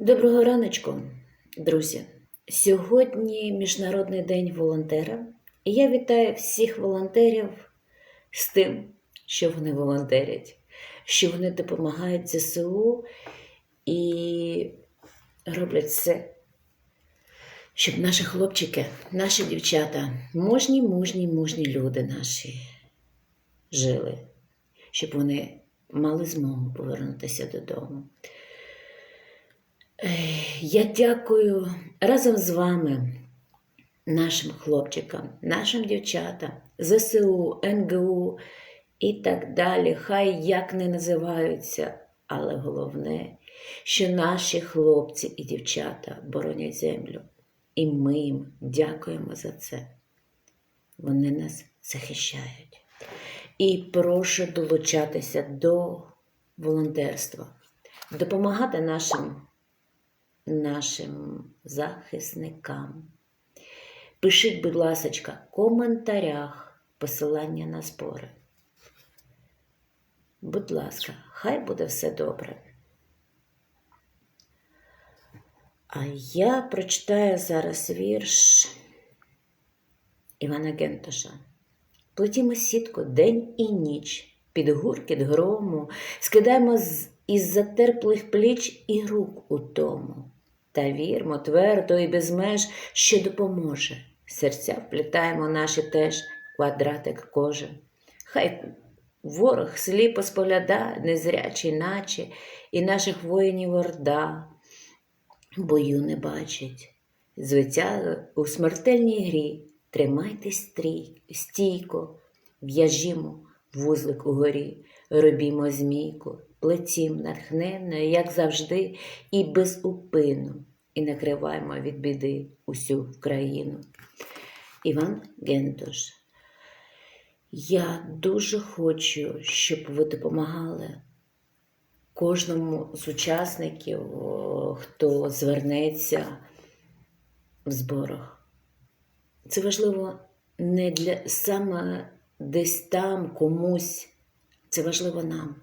Доброго раночку, друзі. Сьогодні Міжнародний день волонтера, і я вітаю всіх волонтерів з тим, що вони волонтерять, що вони допомагають ЗСУ і роблять все, щоб наші хлопчики, наші дівчата, мужні, мужні, мужні люди наші жили, щоб вони мали змогу повернутися додому. Я дякую разом з вами, нашим хлопчикам, нашим дівчатам, ЗСУ, НГУ і так далі. Хай як не називаються, але головне, що наші хлопці і дівчата боронять землю. І ми їм дякуємо за це. Вони нас захищають. І прошу долучатися до волонтерства, допомагати нашим нашим захисникам. Пишіть, будь ласка, в коментарях посилання на збори. Будь ласка, хай буде все добре. А я прочитаю зараз вірш Івана Гентоша. Плетімо сітку день і ніч, під гуркіт грому, скидаємо із затерплих пліч і рук у тому. Та вірмо твердо і без меж, що допоможе. Серця вплітаємо наші теж квадратик кожен. Хай ворог сліпо спогляда, незрячий, наче, і наших воїнів орда бою не бачить. Звитя у смертельній грі, тримайтесь стрій, стійко, в'яжімо вузлик угорі, робімо змійку, плетім натхненно, як завжди, і без упину, і накриваємо від біди усю країну. Іван Гентош. Я дуже хочу, щоб ви допомагали кожному з учасників, хто звернеться в зборах. Це важливо не для саме десь там комусь, це важливо нам.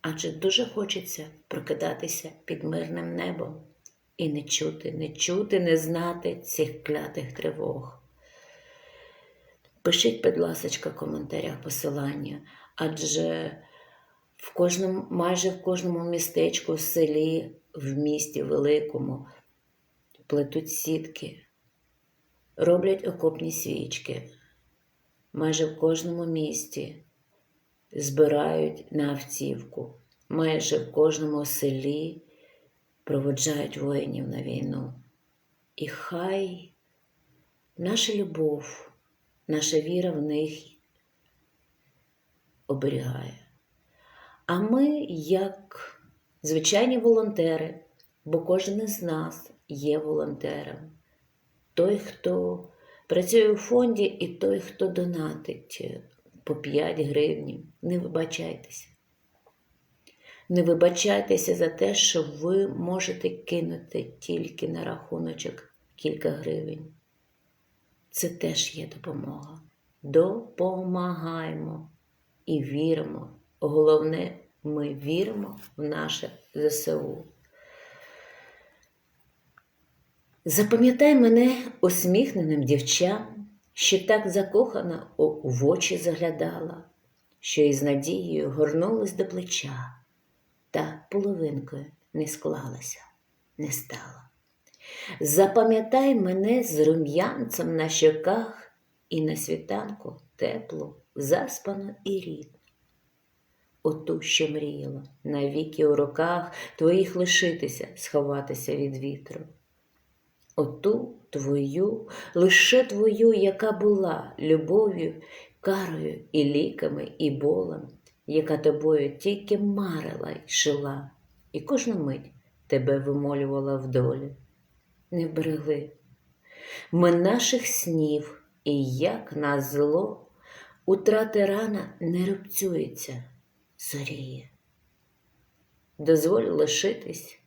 Адже дуже хочеться прокидатися під мирним небом і не чути, не чути, не знати цих клятих тривог. Пишіть, будь ласка, в коментарях посилання, адже в кожному, майже в кожному містечку, селі, в місті великому плетуть сітки, роблять окопні свічки. Майже в кожному місті збирають на автівку, майже в кожному селі проводжають воїнів на війну. І хай наша любов, наша віра в них оберігає. А ми, як звичайні волонтери, бо кожен із нас є волонтером, той, хто працює у фонді, і той, хто донатить по 5 гривнів, не вибачайтеся. Не вибачайтеся за те, що ви можете кинути тільки на рахуночок кілька гривень. Це теж є допомога. Допомагаємо і віримо. Головне, ми віримо в наше ЗСУ. Запам'ятай мене усміхненим дівчам, що так закохано в очі заглядала, що із надією горнулась до плеча, та половинкою не склалася, не стала. Запам'ятай мене з рум'янцем на щоках і на світанку теплу, заспану і рідну. Оту, що мріяла, навіки у руках твоїх лишитися, сховатися від вітру. Оту твою, лише твою, яка була любов'ю, карою і ліками, і болем, яка тобою тільки марила й шила, і кожну мить тебе вимолювала в долі. Не вберегли ми наших снів, і як на зло, утрати рана не рубцюється, зоріє. Дозволь лишитись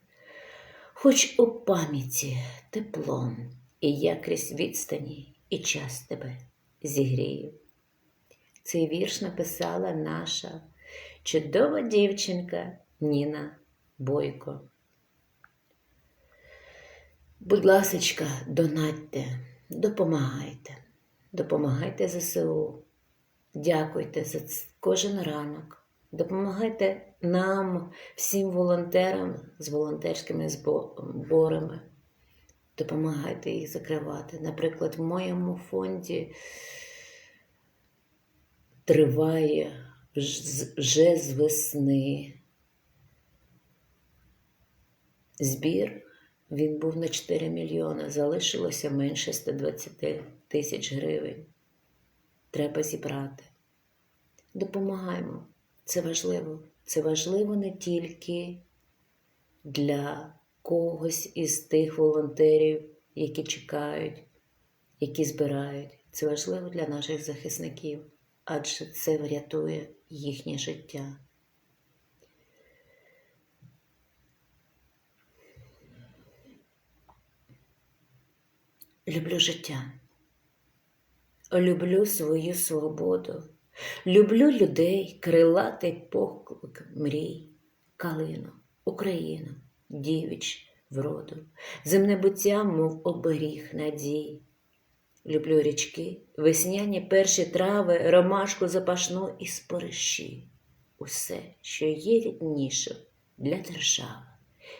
хоч у пам'яті теплом, і я крізь відстані і час тебе зігрію. Цей вірш написала наша чудова дівчинка Ніна Бойко. Будь ласочка, донатьте, допомагайте, допомагайте ЗСУ, дякуйте за кожен ранок, допомагайте нам, всім волонтерам з волонтерськими зборами, допомагайте їх закривати. Наприклад, в моєму фонді триває вже з весни збір. Він був на 4 мільйони, залишилося менше 120 тисяч гривень. Треба зібрати. Допомагаємо. Це важливо. Це важливо не тільки для когось із тих волонтерів, які чекають, які збирають. Це важливо для наших захисників, адже це врятує їхнє життя. Люблю життя. Люблю свою свободу. Люблю людей, крилатий поклик мрій, калину, Україну, дівіч вроду, земне буття, мов оберіг надій. Люблю річки, весняні перші трави, ромашку запашну і спориші. Усе, що є рідніше для держави,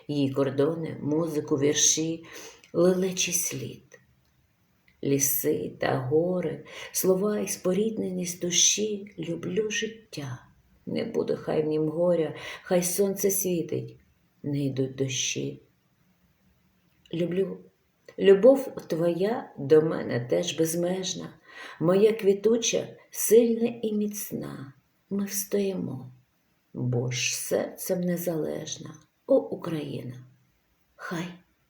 її кордони, музику, вірші, лелечий слід ліси та гори, слова і споріднені з душі, люблю життя. Не буде хай в нім горя, хай сонце світить, не йдуть дощі. Люблю, любов твоя до мене теж безмежна, моя квітуча, сильна і міцна. Ми встоїмо, бо ж серцем незалежна, о Україна, хай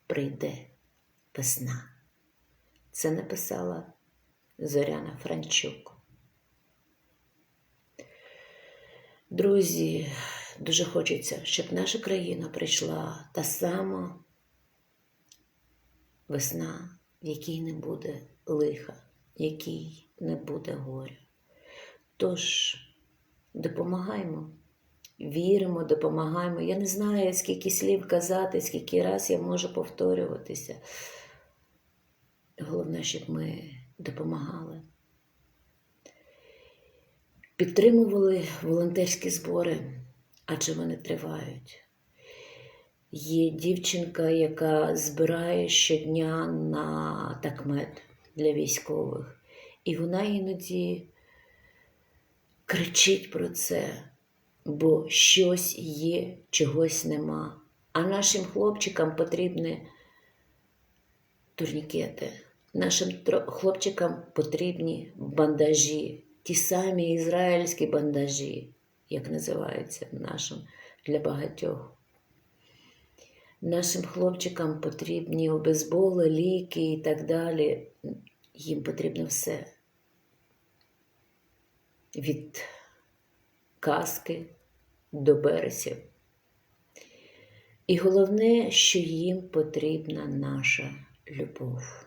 прийде весна. Це написала Зоряна Франчук. Друзі, дуже хочеться, щоб наша країна прийшла та сама весна, в якій не буде лиха, якій не буде горя. Тож допомагаємо, віримо, допомагаємо. Я не знаю, скільки слів казати, скільки раз я можу повторюватися. Головне, щоб ми допомагали, підтримували волонтерські збори, адже вони тривають. Є дівчинка, яка збирає щодня на такмет для військових, і вона іноді кричить про це, бо щось є, чогось нема. А нашим хлопчикам потрібні турнікети. Нашим хлопчикам потрібні бандажі, ті самі ізраїльські бандажі, як називаються нашим для багатьох. Нашим хлопчикам потрібні обезболи, ліки і так далі. Їм потрібно все. Від каски до бересів. І головне, що їм потрібна наша любов.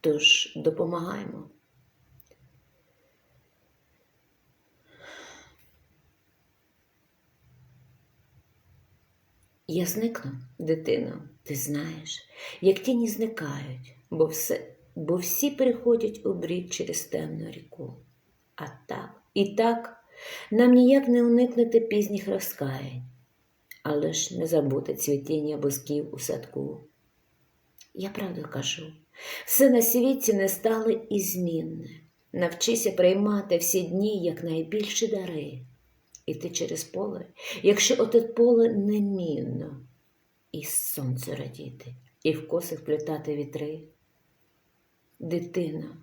Тож допомагаємо. Я зникну, дитино, ти знаєш, як тіні зникають, бо, все, бо всі переходять у брід через темну ріку. А так, і так, нам ніяк не уникнути пізніх розкаянь, але ж не забути цвітіння бусків у садку. Я правду кажу, все на світі не стало і змінне. Навчися приймати всі дні як найбільші дари. Іти через поле, якщо оте поле немінно, і сонце радіти, і в коси вплітати вітри. Дитино,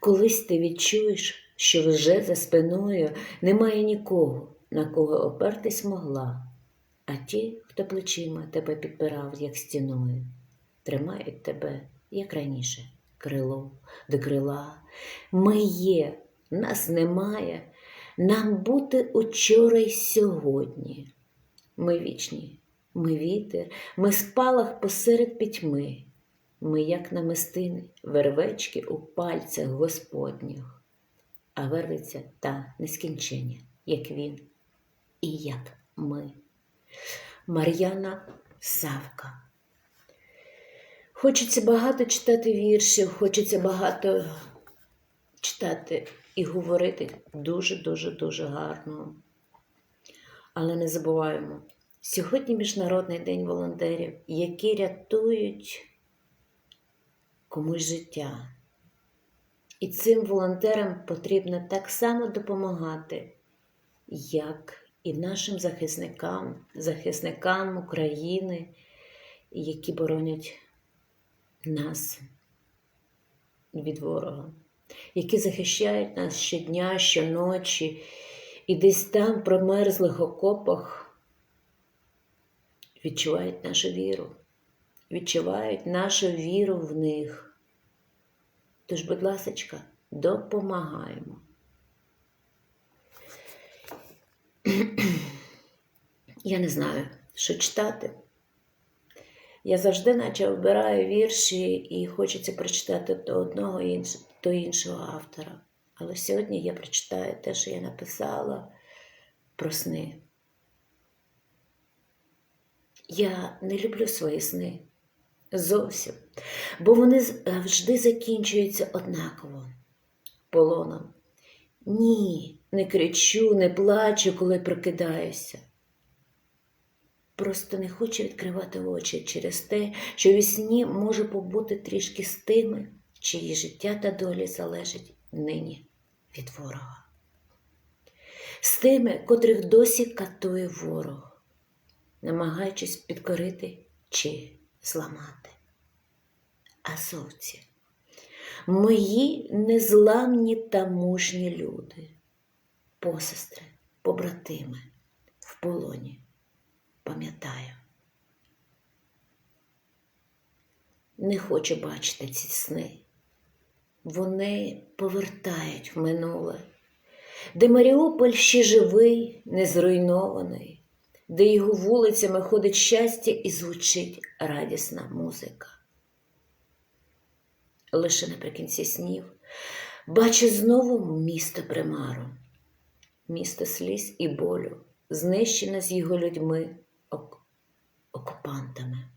колись ти відчуєш, що вже за спиною немає нікого, на кого опертись могла, а ті, хто плечима тебе підпирав, як стіною, тримають тебе, як раніше, крило до крила. Ми є, нас немає. Нам бути учора й сьогодні. Ми вічні, ми вітер, ми спалах посеред пітьми, ми, як намистини, вервечки у пальцях Господніх, а вервиться та нескінчення, як він і як ми. Мар'яна Савка. Хочеться багато читати віршів, хочеться багато читати і говорити дуже-дуже дуже гарно. Але не забуваємо, сьогодні Міжнародний день волонтерів, які рятують комусь життя. І цим волонтерам потрібно так само допомагати, як і нашим захисникам, захисникам України, які боронять нас від ворога, які захищають нас щодня, щоночі, і десь там, в промерзлих окопах, відчувають нашу віру, відчувають нашу віру в них. Тож, будь ласка, допомагаємо. Я не знаю, що читати. Я завжди, наче обираю вірші і хочеться прочитати то одного інш- то іншого автора. Але сьогодні я прочитаю те, що я написала про сни. Я не люблю свої сни зовсім, бо вони завжди закінчуються однаково полоном. Ні, не кричу, не плачу, коли прокидаюся. Просто не хочу відкривати очі через те, що у сні може побути трішки з тими, чиї життя та долі залежать нині від ворога. З тими, котрих досі катує ворог, намагаючись підкорити чи зламати. Азовці, мої незламні та мужні люди, посестри, побратими в полоні пам'ятаю. Не хочу бачити ці сни. Вони повертають в минуле, де Маріуполь ще живий, не зруйнований, де його вулицями ходить щастя і звучить радісна музика. Лише наприкінці снів бачу знову місто примару, місто сліз і болю, знищене з його людьми ок- окупантами.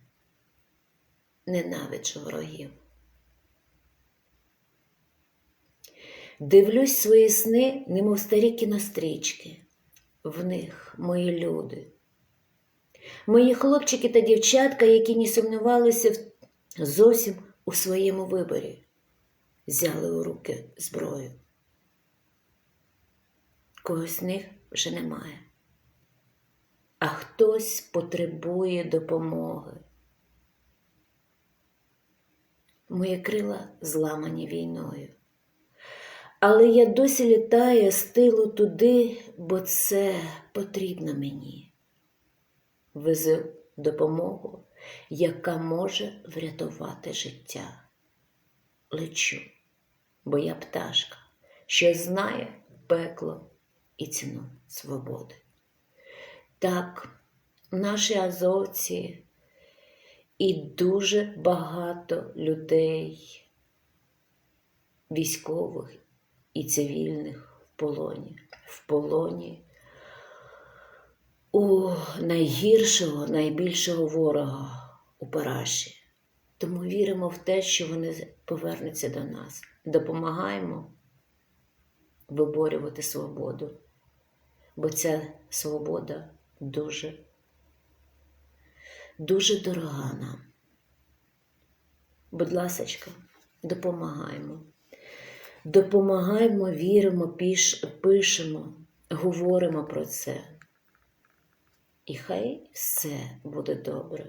Ненавиджу ворогів. Дивлюсь свої сни, немов старі кінострічки. В них мої люди. Мої хлопчики та дівчатка, які не сумнівалися зовсім у своєму виборі, взяли у руки зброю. Когось з них вже немає а хтось потребує допомоги. Мої крила зламані війною. Але я досі літаю з тилу туди, бо це потрібно мені. Везу допомогу, яка може врятувати життя. Лечу, бо я пташка, що знає пекло і ціну свободи. Так, наші азовці і дуже багато людей, військових і цивільних в полоні, в полоні у найгіршого, найбільшого ворога у Параші. Тому віримо в те, що вони повернуться до нас. Допомагаємо виборювати свободу, бо ця свобода дуже, дуже дорога нам. Будь ласочка, допомагаємо. Допомагаємо, віримо, піш, пишемо, говоримо про це. І хай все буде добре.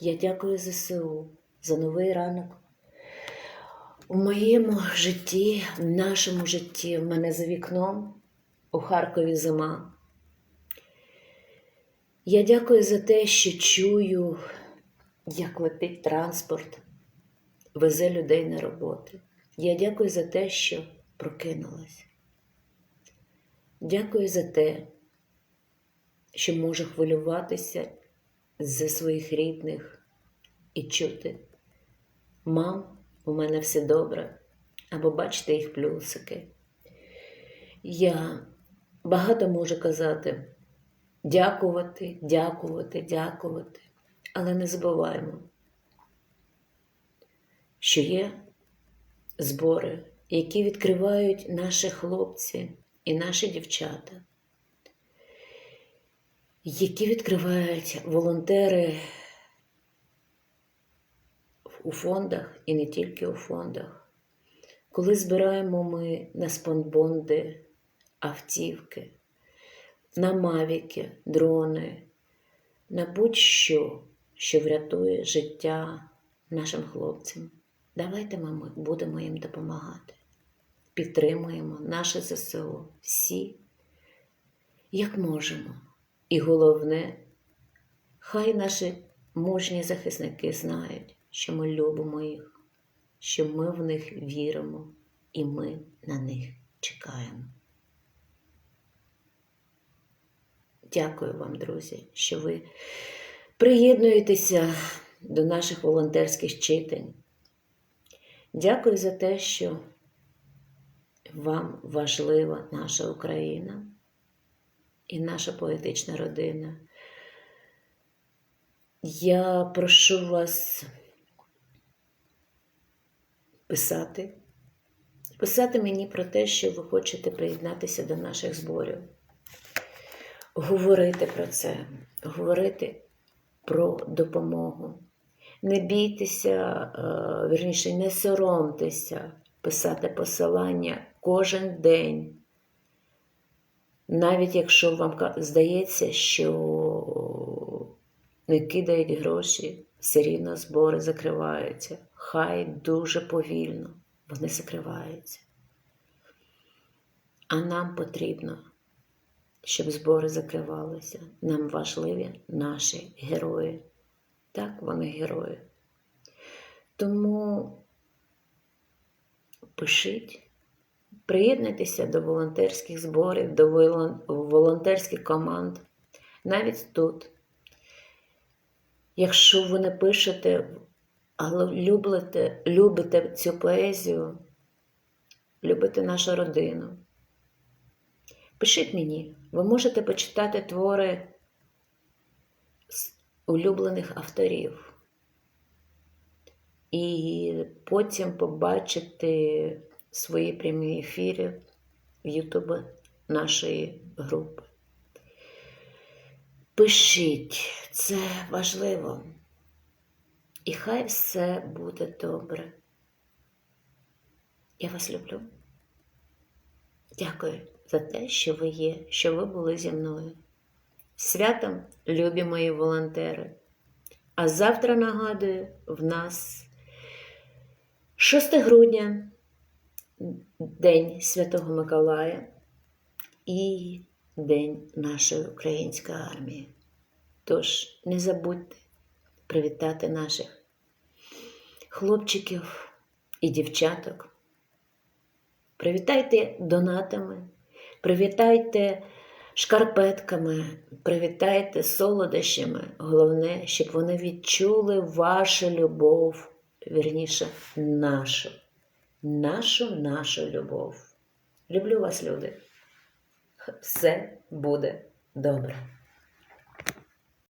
Я дякую ЗСУ за новий ранок. У моєму житті, в нашому житті, в мене за вікном у Харкові зима. Я дякую за те, що чую, як летить транспорт, везе людей на роботи. Я дякую за те, що прокинулась. Дякую за те, що можу хвилюватися за своїх рідних і чути. Мам, у мене все добре, або бачити їх плюсики. Я багато можу казати, дякувати, дякувати, дякувати. Але не забуваємо, що є збори, які відкривають наші хлопці і наші дівчата, які відкривають волонтери у фондах і не тільки у фондах. Коли збираємо ми на спонбонди автівки, на мавіки, дрони, на будь-що, що врятує життя нашим хлопцям. Давайте ми будемо їм допомагати. Підтримуємо наше ЗСУ всі, як можемо. І головне, хай наші мужні захисники знають, що ми любимо їх, що ми в них віримо і ми на них чекаємо. Дякую вам, друзі, що ви приєднуєтеся до наших волонтерських читань. Дякую за те, що вам важлива наша Україна і наша поетична родина. Я прошу вас писати, писати мені про те, що ви хочете приєднатися до наших зборів, говорити про це, говорити про допомогу. Не бійтеся, е, вірніше, не соромтеся писати посилання кожен день. Навіть якщо вам здається, що не кидають гроші, все рівно збори закриваються. Хай дуже повільно вони закриваються. А нам потрібно, щоб збори закривалися. Нам важливі наші герої. Так, вони герої. Тому пишіть, приєднуйтеся до волонтерських зборів, до волонтерських команд. Навіть тут. Якщо ви не пишете, але любите, любите цю поезію, любите нашу родину, пишіть мені, ви можете почитати твори улюблених авторів. І потім побачити свої прямі ефіри в Ютубі нашої групи. Пишіть, це важливо. І хай все буде добре. Я вас люблю. Дякую за те, що ви є, що ви були зі мною. Святом, любі мої волонтери! А завтра нагадую, в нас 6 грудня, День Святого Миколая і День нашої української армії. Тож не забудьте привітати наших хлопчиків і дівчаток. Привітайте донатами, привітайте шкарпетками, привітайте солодощами. Головне, щоб вони відчули вашу любов, вірніше, нашу, нашу, нашу любов. Люблю вас, люди. Все буде добре.